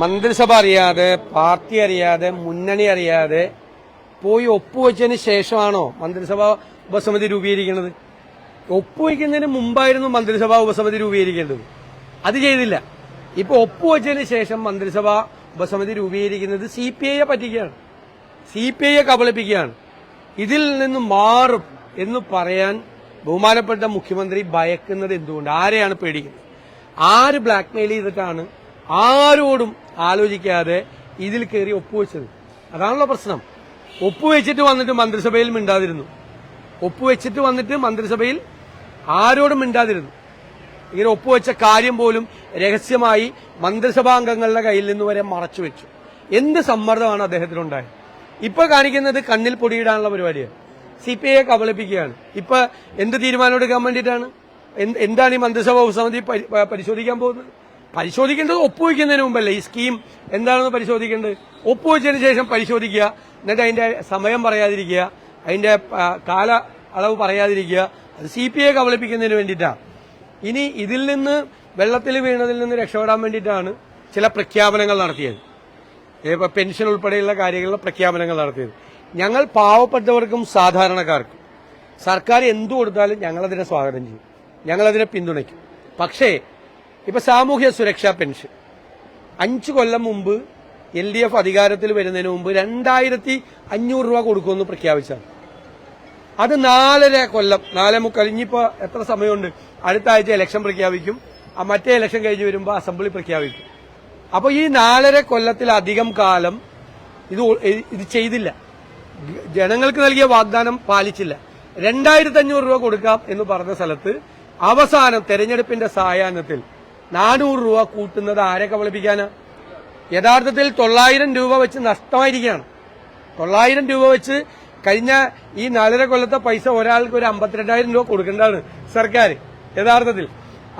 മന്ത്രിസഭ അറിയാതെ പാർട്ടി അറിയാതെ മുന്നണി അറിയാതെ പോയി ഒപ്പുവെച്ചതിന് ശേഷമാണോ മന്ത്രിസഭ ഉപസമിതി രൂപീകരിക്കുന്നത്? ഒപ്പുവെക്കുന്നതിന് മുമ്പായിരുന്നു മന്ത്രിസഭാ ഉപസമിതി രൂപീകരിക്കേണ്ടത് അത് ചെയ്തില്ല. ഇപ്പൊ ഒപ്പുവെച്ചതിന് ശേഷം മന്ത്രിസഭാ ഉപസമിതി രൂപീകരിക്കുന്നത് സി പി ഐയെ പറ്റിക്കുകയാണ്. സി പി ഐയെ കബളിപ്പിക്കുകയാണ്. ഇതിൽ നിന്ന് മാറും എന്ന് പറയാൻ ബഹുമാനപ്പെട്ട മുഖ്യമന്ത്രി ഭയക്കുന്നത് എന്തുകൊണ്ട്? ആരെയാണ് പേടിക്കുന്നത്? ആര് ബ്ലാക്ക്മെയിൽ ചെയ്തിട്ടാണ് ആരോടും ആലോചിക്കാതെ ഇതിൽ കയറി ഒപ്പുവെച്ചത്. അതാണല്ലോ പ്രശ്നം. ഒപ്പുവെച്ചിട്ട് വന്നിട്ട് മന്ത്രിസഭയിൽ മിണ്ടാതിരുന്നു. ഒപ്പുവെച്ചിട്ട് വന്നിട്ട് മന്ത്രിസഭയിൽ ആരോടും മിണ്ടാതിരുന്നു. ഇങ്ങനെ ഒപ്പുവെച്ച കാര്യം പോലും രഹസ്യമായി മന്ത്രിസഭാംഗങ്ങളുടെ കയ്യിൽ നിന്ന് വരെ മറച്ചു വെച്ചു. എന്ത് സമ്മർദ്ദമാണ് അദ്ദേഹത്തിനുണ്ടായത്? ഇപ്പൊ കാണിക്കുന്നത് കണ്ണിൽ പൊടിയിടാനുള്ള പരിപാടിയാണ്. സി പി ഐയെ കബളിപ്പിക്കുകയാണ്. ഇപ്പൊ എന്ത് തീരുമാനം എടുക്കാൻ വേണ്ടിയിട്ടാണ്? എന്താണ് ഈ മന്ത്രിസഭാ ഉപസമിതി പരിശോധിക്കാൻ പോകുന്നത്? പരിശോധിക്കേണ്ടത് ഒപ്പുവെക്കുന്നതിന് മുമ്പല്ലേ ഈ സ്കീം എന്താണെന്ന് പരിശോധിക്കേണ്ടത്? ഒപ്പുവെച്ചതിന് ശേഷം പരിശോധിക്കുക. എന്നിട്ട് അതിന്റെ സമയം പറയാതിരിക്കുക. അതിന്റെ കാല അളവ് പറയാതിരിക്കുക. അത് സി പി ഐ കബളിപ്പിക്കുന്നതിന് വേണ്ടിയിട്ടാണ് ഇനി ഇതിൽ നിന്ന് വെള്ളത്തിൽ വീണതിൽ നിന്ന് രക്ഷപ്പെടാൻ വേണ്ടിയിട്ടാണ് ചില പ്രഖ്യാപനങ്ങൾ നടത്തിയത്. ഇപ്പൊ പെൻഷൻ ഉൾപ്പെടെയുള്ള കാര്യങ്ങളിലെ പ്രഖ്യാപനങ്ങൾ നടത്തിയത്. ഞങ്ങൾ പാവപ്പെട്ടവർക്കും സാധാരണക്കാർക്കും സർക്കാർ എന്തു കൊടുത്താലും ഞങ്ങളതിനെ സ്വാഗതം ചെയ്യും. ഞങ്ങളതിനെ പിന്തുണയ്ക്കും. പക്ഷേ ഇപ്പൊ സാമൂഹ്യ സുരക്ഷാ പെൻഷൻ. അഞ്ചു കൊല്ലം മുമ്പ് എൽ ഡി എഫ് അധികാരത്തിൽ വരുന്നതിന് മുമ്പ് രണ്ടായിരത്തി അഞ്ഞൂറ് രൂപ കൊടുക്കുമെന്ന് പ്രഖ്യാപിച്ചാണ് അത് നാലര കൊല്ലം നാലേ മുക്കാൽ ഇനിയിപ്പോ എത്ര സമയമുണ്ട്? അടുത്ത ആഴ്ച ഇലക്ഷൻ പ്രഖ്യാപിക്കും. മറ്റേ ഇലക്ഷൻ കഴിഞ്ഞ് വരുമ്പോൾ അസംബ്ലി പ്രഖ്യാപിക്കും. അപ്പൊ ഈ നാലര കൊല്ലത്തിലധികം കാലം ഇത് ഇത് ചെയ്തില്ല. ജനങ്ങൾക്ക് നൽകിയ വാഗ്ദാനം പാലിച്ചില്ല. രണ്ടായിരത്തി അഞ്ഞൂറ് രൂപ കൊടുക്കാം എന്ന് പറഞ്ഞ സ്ഥലത്ത് അവസാനം തെരഞ്ഞെടുപ്പിന്റെ സായാഹ്നത്തിൽ നാനൂറ് രൂപ കൂട്ടുന്നത് ആരെ കബളിപ്പിക്കാനാ യഥാർത്ഥത്തിൽ തൊള്ളായിരം രൂപ വെച്ച് നഷ്ടമായിരിക്കുകയാണ്. തൊള്ളായിരം രൂപ വെച്ച് കഴിഞ്ഞ ഈ നാലര കൊല്ലത്തെ പൈസ ഒരാൾക്ക് ഒരു അമ്പത്തിരണ്ടായിരം രൂപ കൊടുക്കേണ്ടതാണ് സർക്കാർ യഥാർത്ഥത്തിൽ.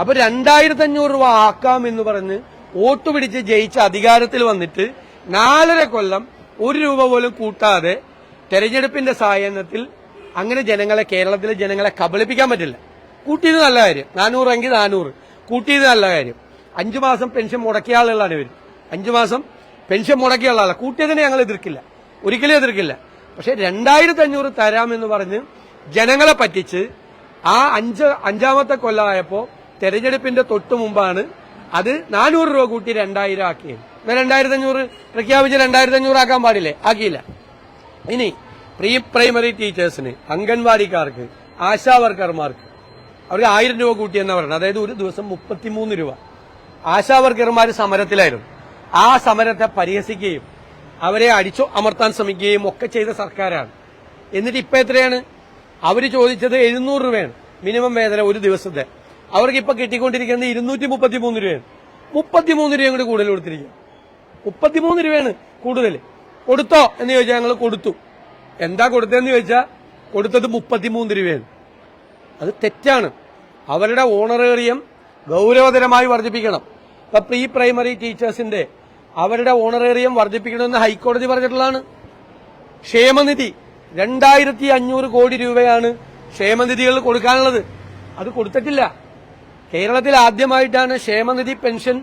അപ്പൊ രണ്ടായിരത്തി അഞ്ഞൂറ് രൂപ ആക്കാം എന്ന് പറഞ്ഞ് വോട്ട് പിടിച്ച് ജയിച്ച അധികാരത്തിൽ വന്നിട്ട് നാലര കൊല്ലം ഒരു രൂപ പോലും കൂട്ടാതെ തെരഞ്ഞെടുപ്പിന്റെ സായാഹ്നത്തിൽ അങ്ങനെ ജനങ്ങളെ കേരളത്തിലെ ജനങ്ങളെ കബളിപ്പിക്കാൻ പറ്റില്ല. കൂട്ടിയത് നല്ല കാര്യം. നാനൂറെങ്കിൽ നാനൂറ്. കൂട്ടിയത് നല്ല കാര്യം. അഞ്ചു മാസം പെൻഷൻ മുടക്കിയ ആളുകളാണ് ഇവർ അഞ്ചു മാസം പെൻഷൻ മുടക്കിയ ആളാണ് കൂട്ടിയതിനെ ഞങ്ങൾ എതിർക്കില്ല. ഒരിക്കലും എതിർക്കില്ല. പക്ഷെ രണ്ടായിരത്തി അഞ്ഞൂറ് തരാമെന്ന് പറഞ്ഞ് ജനങ്ങളെ പറ്റിച്ച് ആ അഞ്ച് അഞ്ചാമത്തെ കൊല്ലമായപ്പോ തെരഞ്ഞെടുപ്പിന്റെ തൊട്ടു മുമ്പാണ് അത് നാനൂറ് രൂപ കൂട്ടി രണ്ടായിരം ആക്കിയത്. രണ്ടായിരത്തി അഞ്ഞൂറ് പ്രഖ്യാപിച്ച് രണ്ടായിരത്തി അഞ്ഞൂറ് ആക്കാൻ പാടില്ലേ? ആക്കിയില്ല. ഇനി പ്രീ പ്രൈമറി ടീച്ചേഴ്സിന് അംഗൻവാടിക്കാർക്ക് ആശാ വർക്കർമാർക്ക് അവർക്ക് ആയിരം രൂപ കൂട്ടിയെന്ന് പറയുന്നത്. അതായത് ഒരു ദിവസം മുപ്പത്തിമൂന്ന് രൂപ. ആശാവർക്കർമാർ സമരത്തിലായിരുന്നു. ആ സമരത്തെ പരിഹസിക്കുകയും അവരെ അടിച്ചു അമർത്താൻ ശ്രമിക്കുകയും ഒക്കെ ചെയ്ത സർക്കാരാണ്. എന്നിട്ട് ഇപ്പൊ എത്രയാണ്? അവർ ചോദിച്ചത് എഴുന്നൂറ് രൂപയാണ്. മിനിമം വേതനം ഒരു ദിവസത്തെ. അവർക്ക് ഇപ്പൊ കിട്ടിക്കൊണ്ടിരിക്കുന്നത് ഇരുന്നൂറ്റി മുപ്പത്തിമൂന്ന് രൂപയാണ്. മുപ്പത്തിമൂന്ന് രൂപയും കൂടി കൂടുതൽ കൊടുത്തിരിക്കുക. മുപ്പത്തിമൂന്ന് രൂപയാണ് കൂടുതൽ. കൊടുത്തോ എന്ന് ചോദിച്ചാൽ ഞങ്ങൾ കൊടുത്തു. എന്താ കൊടുത്തതെന്ന് ചോദിച്ചാൽ കൊടുത്തത് മുപ്പത്തിമൂന്ന് രൂപയാണ്. അത് തെറ്റാണ്. അവരുടെ ഓണറേറിയം ഗൗരവതരമായി വർദ്ധിപ്പിക്കണം. ഇപ്പൊ പ്രീ പ്രൈമറി ടീച്ചേഴ്സിന്റെ അവരുടെ ഓണറേറിയം വർദ്ധിപ്പിക്കണമെന്ന് ഹൈക്കോടതി പറഞ്ഞിട്ടുള്ളതാണ്. ക്ഷേമനിധി രണ്ടായിരത്തി അഞ്ഞൂറ് കോടി രൂപയാണ് ക്ഷേമനിധികൾ കൊടുക്കാനുള്ളത്. അത് കൊടുത്തിട്ടില്ല. കേരളത്തിൽ ആദ്യമായിട്ടാണ് ക്ഷേമനിധി പെൻഷൻ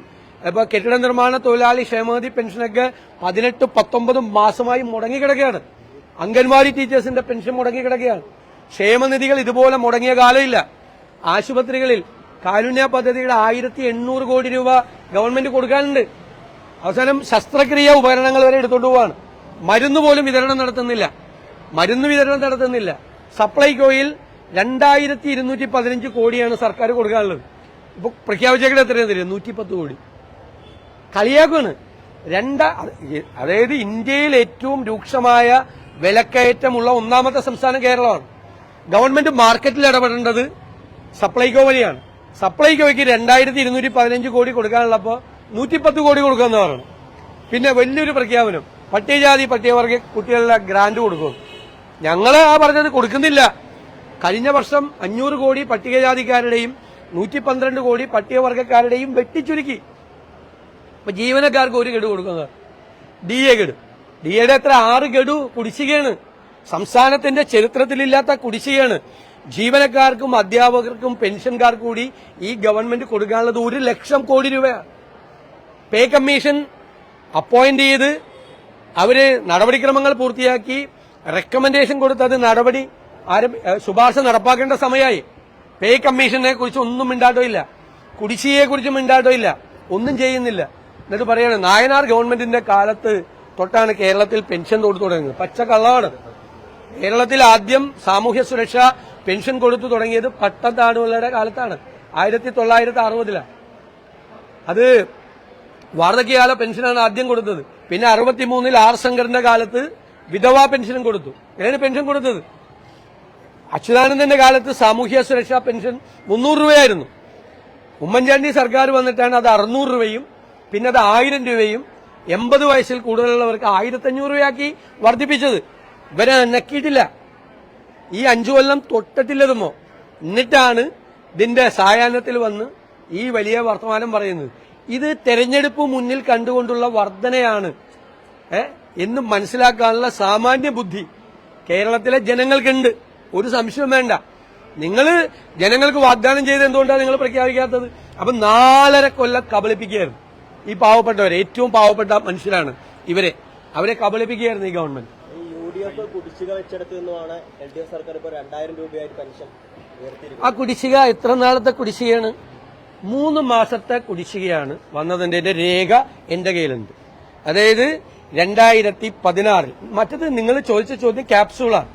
ഇപ്പൊ കെട്ടിട നിർമ്മാണ തൊഴിലാളി ക്ഷേമനിധി പെൻഷനൊക്കെ പതിനെട്ട് പത്തൊമ്പത് മാസമായി മുടങ്ങിക്കിടക്കുകയാണ്. അംഗൻവാടി ടീച്ചേഴ്സിന്റെ പെൻഷൻ മുടങ്ങിക്കിടക്കുകയാണ്. ക്ഷേമനിധികൾ ഇതുപോലെ മുടങ്ങിയ കാലമില്ല. ആശുപത്രികളിൽ കാരുണ്യ പദ്ധതിയുടെ ആയിരത്തി എണ്ണൂറ് കോടി രൂപ ഗവൺമെന്റ് കൊടുക്കാനുണ്ട്. അവസാനം ശസ്ത്രക്രിയ ഉപകരണങ്ങൾ വരെ എടുത്തോണ്ട് പോവാണ്. മരുന്ന് പോലും വിതരണം നടത്തുന്നില്ല. മരുന്ന് വിതരണം നടത്തുന്നില്ല. സപ്ലൈകോയിൽ രണ്ടായിരത്തി ഇരുന്നൂറ്റി പതിനഞ്ച് കോടിയാണ് സർക്കാർ കൊടുക്കാനുള്ളത്. ഇപ്പൊ പ്രഖ്യാപിച്ചേക്കട എത്രയാണ് തരും നൂറ്റി പത്ത് കോടി. കളിയാക്കുകയാണ് രണ്ട അതായത് ഇന്ത്യയിൽ ഏറ്റവും രൂക്ഷമായ വിലക്കയറ്റമുള്ള ഒന്നാമത്തെ സംസ്ഥാനം കേരളമാണ്. ഗവൺമെന്റ് മാർക്കറ്റിൽ ഇടപെടേണ്ടത് സപ്ലൈകോ വഴിയാണ്. സപ്ലൈകോയ്ക്ക് രണ്ടായിരത്തി ഇരുന്നൂറ്റി പതിനഞ്ച് കോടി കൊടുക്കാനുള്ളപ്പോൾ നൂറ്റിപ്പത്ത് കോടി കൊടുക്കുമെന്ന് പറഞ്ഞു. പിന്നെ വലിയൊരു പ്രഖ്യാപനം. പട്ടികജാതി പട്ടികവർഗ കുട്ടികളുടെ ഗ്രാന്റ് കൊടുക്കും. ഞങ്ങൾ ആ പറഞ്ഞത് കൊടുക്കുന്നില്ല. കഴിഞ്ഞ വർഷം അഞ്ഞൂറ് കോടി പട്ടികജാതിക്കാരുടെയും നൂറ്റി പന്ത്രണ്ട് കോടി പട്ടികവർഗക്കാരുടെയും വെട്ടിച്ചുരുക്കി. ഇപ്പൊ ജീവനക്കാർക്ക് ഒരു ഗഡു കൊടുക്കുന്നത്. ഡി എ ഗഡു. ഡി എയുടെ എത്ര ആറ് ഗഡു കുടിശ്ശികയാണ്. സംസ്ഥാനത്തിന്റെ ചരിത്രത്തിലില്ലാത്ത കുടിശ്ശികയാണ്. ജീവനക്കാർക്കും അധ്യാപകർക്കും പെൻഷൻകാർക്കും കൂടി ഈ ഗവൺമെന്റ് കൊടുക്കാനുള്ളത് ഒരു ലക്ഷം കോടി രൂപയാണ് പേ കമ്മീഷൻ അപ്പോയിന്റ് ചെയ്ത് അവർ നടപടിക്രമങ്ങൾ പൂർത്തിയാക്കി. റെക്കമെൻഡേഷൻ കൊടുത്ത് അത് നടപടി ശുപാർശ നടപ്പാക്കേണ്ട സമയമായി. പേ കമ്മീഷനെ കുറിച്ച് ഒന്നും മിണ്ടാട്ടോ ഇല്ല. കുടിശ്ശികയെ കുറിച്ച് മിണ്ടാട്ടോ ഇല്ല. ഒന്നും ചെയ്യുന്നില്ല. എന്നിട്ട് പറയാണ് നായനാർ ഗവൺമെന്റിന്റെ കാലത്ത് തൊട്ടാണ് കേരളത്തിൽ പെൻഷൻ കൊടുത്തു തുടങ്ങുന്നത്. പച്ച കള്ളമാണ് കേരളത്തിൽ ആദ്യം സാമൂഹ്യ സുരക്ഷ പെൻഷൻ കൊടുത്തു തുടങ്ങിയത് പട്ടത്താടുകളുടെ കാലത്താണ്. ആയിരത്തി തൊള്ളായിരത്തി അറുപതിലാണ്. അത് വാർദ്ധക്യകാല പെൻഷനാണ് ആദ്യം കൊടുത്തത്. പിന്നെ അറുപത്തിമൂന്നിൽ ആർ ശങ്കറിന്റെ കാലത്ത് വിധവാ പെൻഷനും കൊടുത്തു. എങ്ങനെയാണ് പെൻഷൻ കൊടുത്തത്? അച്യുതാനന്ദന്റെ കാലത്ത് സാമൂഹ്യ സുരക്ഷാ പെൻഷൻ മുന്നൂറ് രൂപയായിരുന്നു. ഉമ്മൻചാണ്ടി സർക്കാർ വന്നിട്ടാണ് അത് അറുന്നൂറ് രൂപയും പിന്നെ അത് ആയിരം രൂപയും എൺപത് വയസ്സിൽ കൂടുതലുള്ളവർക്ക് ആയിരത്തഞ്ഞൂറ് രൂപയാക്കി വർദ്ധിപ്പിച്ചത്. ഇവരെ നക്കിയിട്ടില്ല ഈ അഞ്ചു കൊല്ലം തൊട്ടിട്ടില്ലതുമോ? എന്നിട്ടാണ് ഇതിന്റെ സായാഹ്നത്തിൽ വന്ന് ഈ വലിയ വർത്തമാനം പറയുന്നത്. ഇത് തെരഞ്ഞെടുപ്പ് മുന്നിൽ കണ്ടുകൊണ്ടുള്ള വർധനയാണ്. എന്ന് മനസ്സിലാക്കാനുള്ള സാമാന്യ ബുദ്ധി കേരളത്തിലെ ജനങ്ങൾക്കുണ്ട്. ഒരു സംശയം വേണ്ട. നിങ്ങൾ ജനങ്ങൾക്ക് വാഗ്ദാനം ചെയ്ത് എന്തുകൊണ്ടാണ് നിങ്ങൾ പ്രഖ്യാപിക്കാത്തത്? അപ്പൊ നാലര കൊല്ലം കബളിപ്പിക്കുകയായിരുന്നു. ഈ പാവപ്പെട്ടവരെ ഏറ്റവും പാവപ്പെട്ട മനുഷ്യരാണ് ഇവരെ. അവരെ കബളിപ്പിക്കുകയായിരുന്നു ഈ ഗവൺമെന്റ്. എഫ് കുടിശ്ശിക വെച്ചെടുത്തു നിന്നുമാണ് എൽ ഡി എഫ് സർക്കാർ ഇപ്പോൾ രണ്ടായിരം രൂപയായി പെൻഷൻ ആ കുടിശ്ശിക എത്ര നാളത്തെ കുടിശ്ശികയാണ്. മൂന്ന് മാസത്തെ കുടിശ്ശികയാണ് വന്നതിന്റെ രേഖ എന്റെ കയ്യിലുണ്ട്. അതായത് രണ്ടായിരത്തി പതിനാറിൽ മറ്റത് നിങ്ങൾ ചോദിച്ച ചോദ്യം ക്യാപ്സ്യൂളാണ്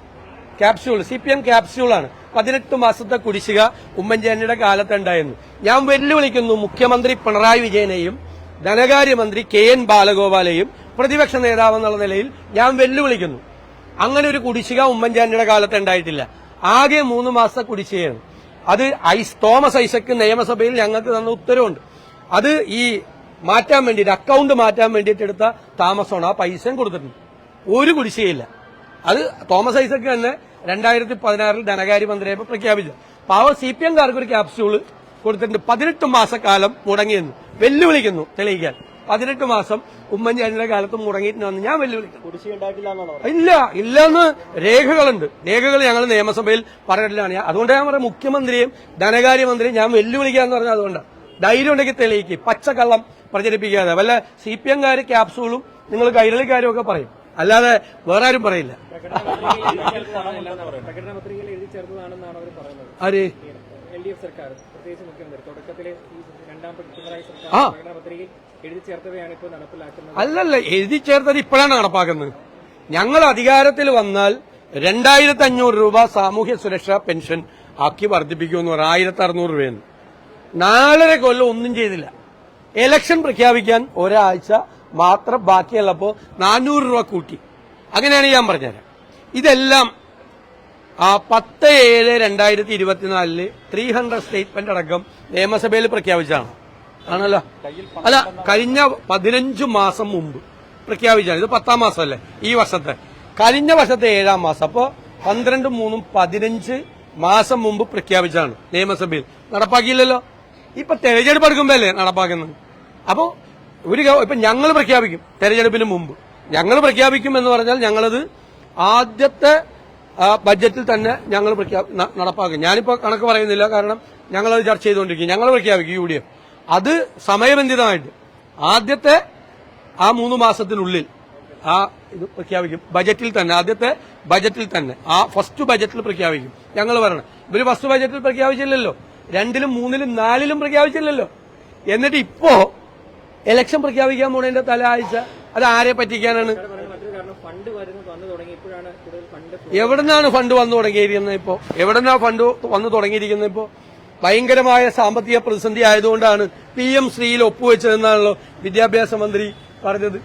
ക്യാപ്സ്യൂൾ സി പി എം ക്യാപ്സ്യൂളാണ്. പതിനെട്ട് മാസത്തെ കുടിശ്ശിക ഉമ്മൻചാണ്ടിയുടെ കാലത്ത് ഉണ്ടായിരുന്നു. ഞാൻ വെല്ലുവിളിക്കുന്നു മുഖ്യമന്ത്രി പിണറായി വിജയനെയും ധനകാര്യമന്ത്രി കെ എൻ ബാലഗോപാലെയും പ്രതിപക്ഷ നേതാവെന്നുള്ള നിലയിൽ ഞാൻ വെല്ലുവിളിക്കുന്നു. അങ്ങനെ ഒരു കുടിശ്ശിക ഉമ്മൻചാണ്ടിയുടെ കാലത്ത് ഉണ്ടായിട്ടില്ല. ആകെ മൂന്ന് മാസത്തെ കുടിശ്ശികയാണ്. അത് ഐസ് തോമസ് ഐസക്ക് നിയമസഭയിൽ ഞങ്ങൾക്ക് തന്ന ഉത്തരവുണ്ട്. അത് ഈ മാറ്റാൻ വേണ്ടിയിട്ട് അക്കൗണ്ട് മാറ്റാൻ വേണ്ടിയിട്ട് എടുത്ത താമസമാണ്. ആ പൈസയും കൊടുത്തിട്ടുണ്ട്. ഒരു കുടിശ്ശികയില്ല. അത് തോമസ് ഐസക്ക് തന്നെ രണ്ടായിരത്തി പതിനാറിൽ ധനകാര്യമന്ത്രിയെ പ്രഖ്യാപിച്ചു. പാവ സി പി എംകാർക്ക് ഒരു ക്യാപ്സ്യൂൾ കൊടുത്തിട്ടുണ്ട്. പതിനെട്ട് മാസക്കാലം മുടങ്ങിയെന്ന്. വെല്ലുവിളിക്കുന്നു. തെളിയിക്കാൻ. പതിനെട്ട് മാസം ഉമ്മൻചാണ്ടിയുടെ കാലത്ത് മുടങ്ങിയിട്ടുണ്ടെന്ന് ഞാൻ വെല്ലുവിളിക്കുന്നു. എന്നാണ് ഇല്ല ഇല്ലെന്ന് രേഖകളുണ്ട്. രേഖകൾ ഞങ്ങൾ നിയമസഭയിൽ പറഞ്ഞിട്ടില്ലാണ് അതുകൊണ്ട് ഞാൻ പറയാം മുഖ്യമന്ത്രിയും ധനകാര്യമന്ത്രിയും ഞാൻ വെല്ലുവിളിക്കാന്ന് പറഞ്ഞത് അതുകൊണ്ടാണ് ധൈര്യം ഉണ്ടെങ്കിൽ തെളിയിക്ക്. പച്ചക്കള്ളം പ്രചരിപ്പിക്കാതെ. വല്ല സി പി എംകാര് ക്യാപ്സൂളും നിങ്ങൾ കൈരളിക്കാരും ഒക്കെ പറയും. അല്ലാതെ വേറെ ആരും പറയില്ല. ആര്? ആ. എഴുതി നടപ്പിലാക്കുന്നത്. അല്ലല്ല എഴുതി ചേർത്തത് ഇപ്പോഴാണ് നടപ്പാക്കുന്നത്. ഞങ്ങൾ അധികാരത്തിൽ വന്നാൽ രണ്ടായിരത്തി അഞ്ഞൂറ് രൂപ സാമൂഹ്യ സുരക്ഷാ പെൻഷൻ ആക്കി വർദ്ധിപ്പിക്കുമെന്ന് പറഞ്ഞു ആയിരത്തി അറുന്നൂറ് രൂപയെന്ന്. നാലര കൊല്ലം ഒന്നും ചെയ്തില്ല. എലക്ഷൻ പ്രഖ്യാപിക്കാൻ ഒരാഴ്ച മാത്രം ബാക്കിയുള്ളപ്പോൾ നാനൂറ് രൂപ കൂട്ടി. അങ്ങനെയാണ് ഞാൻ പറഞ്ഞുതരാം. ഇതെല്ലാം ആ പത്ത് ഏഴ് രണ്ടായിരത്തി ഇരുപത്തിനാലിൽ ത്രീ ഹൺഡ്രഡ് സ്റ്റേറ്റ്മെന്റ് അടക്കം നിയമസഭയിൽ പ്രഖ്യാപിച്ചതാണ്. ആണല്ലോ. അല്ല കഴിഞ്ഞ പതിനഞ്ചു മാസം മുമ്പ്. പ്രഖ്യാപിച്ചാണ്. ഇത് പത്താം മാസമല്ലേ? ഈ വർഷത്തെ. കഴിഞ്ഞ വർഷത്തെ ഏഴാം മാസം. അപ്പോ പന്ത്രണ്ട് മൂന്നും പതിനഞ്ച് മാസം മുമ്പ് പ്രഖ്യാപിച്ചാണ് നിയമസഭയിൽ. നടപ്പാക്കിയില്ലല്ലോ? ഇപ്പൊ തെരഞ്ഞെടുപ്പ് എടുക്കുമ്പോഴല്ലേ നടപ്പാക്കുന്നത്? അപ്പോ ഒരു ഇപ്പൊ ഞങ്ങൾ പ്രഖ്യാപിക്കും തെരഞ്ഞെടുപ്പിന് മുമ്പ്. ഞങ്ങൾ പ്രഖ്യാപിക്കും എന്ന് പറഞ്ഞാൽ ഞങ്ങളത് ആദ്യത്തെ ബഡ്ജറ്റിൽ തന്നെ ഞങ്ങൾ നടപ്പാക്കും. ഞാനിപ്പോ കണക്ക് പറയുന്നില്ല. കാരണം ഞങ്ങളത് ചർച്ച ചെയ്തുകൊണ്ടിരിക്കും ഞങ്ങൾ പ്രഖ്യാപിക്കും യു ഡി എഫ്. അത് സമയബന്ധിതമായിട്ട്. ആദ്യത്തെ ആ മൂന്ന് മാസത്തിനുള്ളിൽ ആ ഇത് പ്രഖ്യാപിക്കും. ബജറ്റിൽ തന്നെ ആദ്യത്തെ ബജറ്റിൽ തന്നെ. ആ ഫസ്റ്റ് ബജറ്റിൽ പ്രഖ്യാപിക്കും. ഞങ്ങൾ പറയണം. ഇവർ ഫസ്റ്റ് ബജറ്റിൽ പ്രഖ്യാപിച്ചില്ലല്ലോ. രണ്ടിലും മൂന്നിലും നാലിലും പ്രഖ്യാപിച്ചില്ലല്ലോ. എന്നിട്ട് ഇപ്പോ ഇലക്ഷൻ പ്രഖ്യാപിക്കാൻ പോണതിന്റെ തല ആഴ്ച. അത് ആരെ പറ്റിക്കാനാണ്? എവിടുന്നാണ് ഫണ്ട് വന്നു തുടങ്ങിയിരിക്കുന്നത് ഇപ്പോ? എവിടുന്നാ ഫണ്ട് വന്നു തുടങ്ങിയിരിക്കുന്നത് ഇപ്പോ? ഭയങ്കരമായ സാമ്പത്തിക പ്രതിസന്ധി ആയതുകൊണ്ടാണ് പി എം ശ്രീയിൽ ഒപ്പുവെച്ചതെന്നാണല്ലോ വിദ്യാഭ്യാസ മന്ത്രി പറഞ്ഞത്.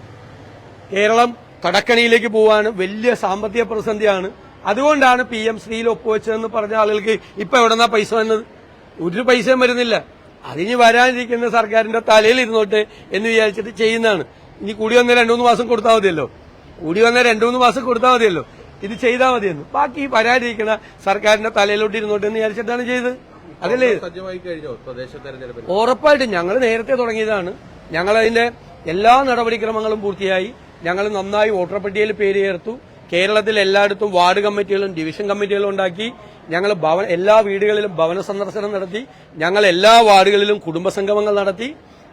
കേരളം കടക്കണിയിലേക്ക് പോവാണ് വലിയ സാമ്പത്തിക പ്രതിസന്ധിയാണ്. അതുകൊണ്ടാണ് പി എം ശ്രീയിൽ ഒപ്പുവെച്ചതെന്ന് പറഞ്ഞ ആളുകൾക്ക് ഇപ്പൊ എവിടെന്നാ പൈസ വന്നത്? ഒരു പൈസയും വരുന്നില്ല. അതിന് വരാനിരിക്കുന്ന സർക്കാരിന്റെ തലയിൽ ഇരുന്നോട്ടെ എന്ന് വിചാരിച്ചിട്ട് ചെയ്യുന്നതാണ്. ഇനി കൂടി വന്ന രണ്ടു മൂന്ന് മാസം കൊടുത്താൽ മതിയല്ലോ. കൂടി വന്ന രണ്ടു മൂന്ന് മാസം കൊടുത്താൽ മതിയല്ലോ. ഇത് ചെയ്താൽ മതിയെന്ന്. ബാക്കി വരാനിരിക്കുന്ന സർക്കാരിന്റെ തലയിലോട്ട് ഇരുന്നോട്ടെ എന്ന് വിചാരിച്ചിട്ടാണ് ചെയ്തത്. സജ്ജമായി കഴിഞ്ഞോ തെരഞ്ഞെടുപ്പിന്? ഉറപ്പായിട്ടും ഞങ്ങൾ നേരത്തെ തുടങ്ങിയതാണ്. ഞങ്ങൾ അതിന്റെ എല്ലാ നടപടിക്രമങ്ങളും പൂർത്തിയായി. ഞങ്ങൾ നന്നായി വോട്ടർ പട്ടികയിൽ പേര് ചേർത്തു കേരളത്തിൽ എല്ലായിടത്തും വാർഡ് കമ്മിറ്റികളും ഡിവിഷൻ കമ്മിറ്റികളും ഉണ്ടാക്കി. ഞങ്ങൾ ഭവന എല്ലാ വീടുകളിലും ഭവന സന്ദർശനം നടത്തി. ഞങ്ങൾ എല്ലാ വാർഡുകളിലും കുടുംബസംഗമങ്ങൾ നടത്തി.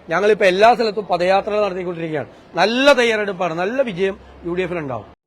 ഞങ്ങളിപ്പോൾ എല്ലാ സ്ഥലത്തും പദയാത്രകൾ നടത്തിക്കൊണ്ടിരിക്കുകയാണ്. നല്ല തയ്യാറെടുപ്പാണ്. നല്ല വിജയം യു ഡി എഫിനുണ്ടാവും.